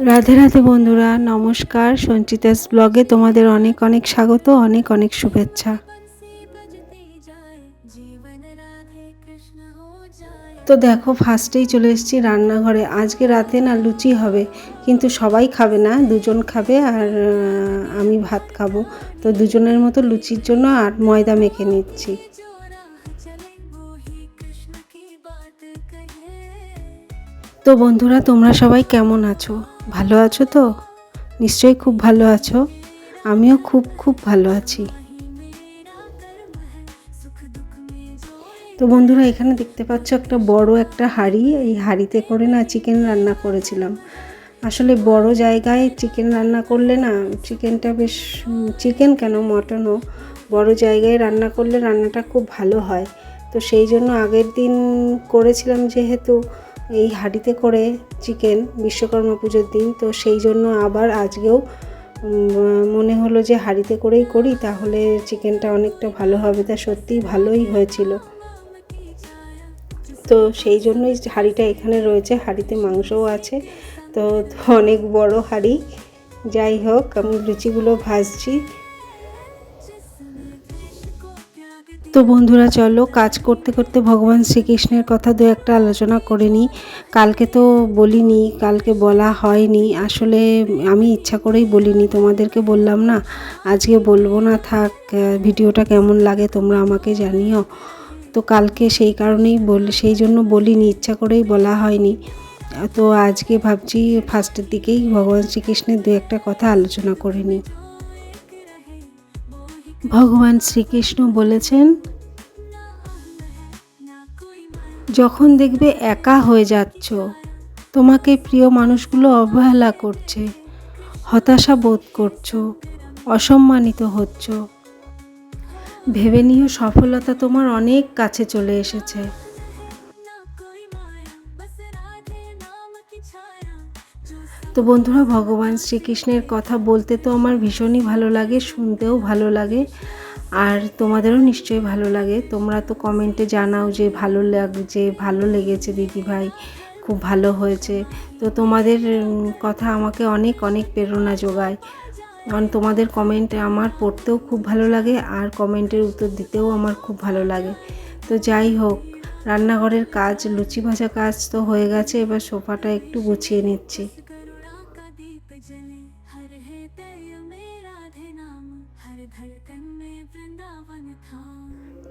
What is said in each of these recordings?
রাধে রাধে বন্ধুরা, নমস্কার। সঞ্চিতাস ব্লগে তোমাদের অনেক অনেক স্বাগত, অনেক অনেক শুভেচ্ছা। তো দেখো, ফার্স্টেই চলে এসেছি রান্নাঘরে। আজকে রাতে না লুচি হবে, কিন্তু সবাই খাবে না, দুজন খাবে আর আমি ভাত খাব। তো দুজনের মতো লুচির জন্য আর ময়দা মেখে নিচ্ছি। তো বন্ধুরা, তোমরা সবাই কেমন আছো? ভালো আছো তো? নিশ্চয়ই খুব ভালো আছো। আমিও খুব খুব ভালো আছি। তো বন্ধুরা, এখানে দেখতে পাচ্ছ একটা বড় একটা হাঁড়ি। এই হাঁড়িতে করে না চিকেন রান্না করেছিলাম। আসলে বড় জায়গায় চিকেন রান্না করলে না, চিকেনটা বেশ চিকেন কেন মটনও? বড় জায়গায় রান্না করলে রান্নাটা খুব ভালো হয়। তো সেই জন্য আগের দিন করেছিলাম যেহেতু এই হাঁড়িতে করে চিকেন বিশ্বকর্মা পুজোর দিন, তো সেই জন্য আবার আজকেও মনে হলো যে হাঁড়িতে করেই করি, তাহলে চিকেনটা অনেকটা ভালো হবে। তা সত্যিই ভালোই হয়েছিল। তো সেই জন্যই হাঁড়িটা এখানে রয়েছে, হাঁড়িতে মাংসও আছে। তো অনেক বড় হাঁড়ি। যাই হোক, আমি লুচিগুলো ভাজছি। তো বন্ধুরা, চলো কাজ করতে করতে ভগবান শ্রীকৃষ্ণের কথা দু একটা আলোচনা করে নিই। কালকে তো বলিনি, কালকে বলা হয়নি। আসলে আমি ইচ্ছা করেই বলিনি, তোমাদেরকে বললাম না। আজকে বলব না, থাক ভিডিওটা কেমন লাগে তোমরা আমাকে জানিও। তো কালকে সেই কারণেই বল, সেই জন্য বলিনি, ইচ্ছা করেই বলা হয়নি। তো আজকে ভাবছি ফার্স্টের দিকেই ভগবান শ্রীকৃষ্ণের দু একটা কথা আলোচনা করে নিই। ভগবান শ্রীকৃষ্ণ বলেছেন, যখন দেখবে একা হয়ে যাচ্ছ, তোমাকে প্রিয় মানুষগুলো অবহেলা করছে, হতাশা বোধ করছ, অসম্মানিত হচ্ছ। ভেবে নিও সফলতা তোমার অনেক কাছে চলে এসেছে। তো বন্ধুরা, ভগবান শ্রীকৃষ্ণের কথা বলতে তো আমার ভীষণই ভালো লাগে, শুনতেও ভালো লাগে, আর তোমাদেরও নিশ্চয়ই ভালো লাগে। তোমরা তো কমেন্টে জানাও যে ভালো লাগছে ভালো লেগেছে দিদি ভাই, খুব ভালো হয়েছে। তো তোমাদের কথা আমাকে অনেক অনেক প্রেরণা যোগায়। কারণ তোমাদের কমেন্ট আমার পড়তেও খুব ভালো লাগে, আর কমেন্টের উত্তর দিতেও আমার খুব ভালো লাগে। তো যাই হোক, রান্নাঘরের কাজ, লুচি ভাজা কাজ তো হয়ে গেছে, এবার সোফাটা একটু গুছিয়ে নিচ্ছি।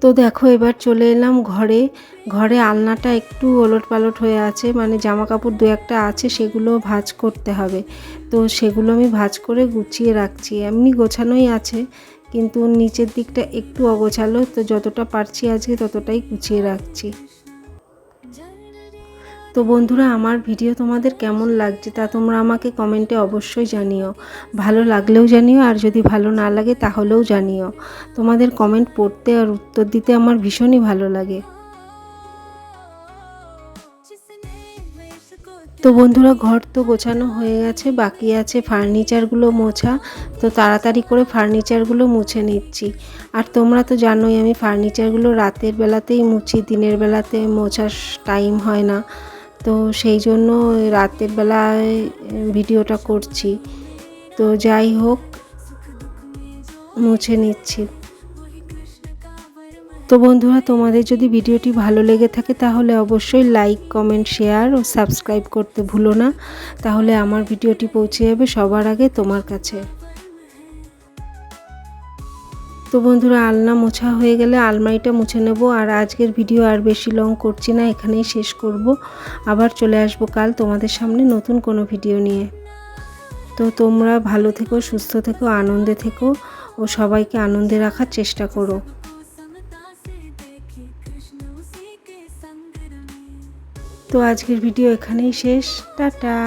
তো দেখো, এবার চলে এলাম ঘরে। ঘরে আলনাটা একটু ওলট পালট হয়ে আছে মানে জামা কাপড় দু একটা আছে, সেগুলো ভাজ করতে হবে। তো সেগুলো আমি ভাজ করে গুছিয়ে রাখছি। এমনি গোছানোই আছে, কিন্তু নিচের দিকটা একটু অগোছালো, তো যতটা পারছি আজকে ততটাই গুছিয়ে রাখছি। তো বন্ধুরা, আমার ভিডিও তোমাদের কেমন লাগছে তা তোমরা আমাকে কমেন্টে অবশ্যই জানিও। ভালো লাগলেও জানিও, আর যদি ভালো না লাগে তাহলেও জানিও। তোমাদের কমেন্ট পড়তে আর উত্তর দিতে আমার ভীষণই ভালো লাগে। তো বন্ধুরা, ঘর তো গোছানো হয়ে গেছে, বাকি আছে ফার্নিচারগুলো মোছা। তো তাড়াতাড়ি করে ফার্নিচারগুলো মুছে নিচ্ছি। আর তোমরা তো জানোই, আমি ফার্নিচারগুলো রাতের বেলাতেই মুছি, দিনের বেলাতে মোছার টাইম হয় না। তো সেই জন্য রাতের বেলায় ভিডিওটা করছি। তো যাই হোক, মুছে নিচ্ছি। তো বন্ধুরা, তোমাদের যদি ভিডিওটি ভালো লেগে থাকে, তাহলে অবশ্যই লাইক কমেন্ট শেয়ার ও সাবস্ক্রাইব করতে ভুলো না। তাহলে আমার ভিডিওটি পৌঁছে যাবে সবার আগে তোমার কাছে। তো বন্ধুরা, আলনা মোছা হয়ে গেলে আলমারিটা মুছে নেব। আর আজকের ভিডিও আর বেশি লং করছি না, এখানেই শেষ করব। আবার চলে আসব কাল তোমাদের সামনে নতুন কোনো ভিডিও নিয়ে। তো তোমরা ভালো থেকো, সুস্থ থেকো, আনন্দে থেকো ও সবাইকে আনন্দে রাখার চেষ্টা করো। তো আজকের ভিডিও এখানেই শেষ। টাটা।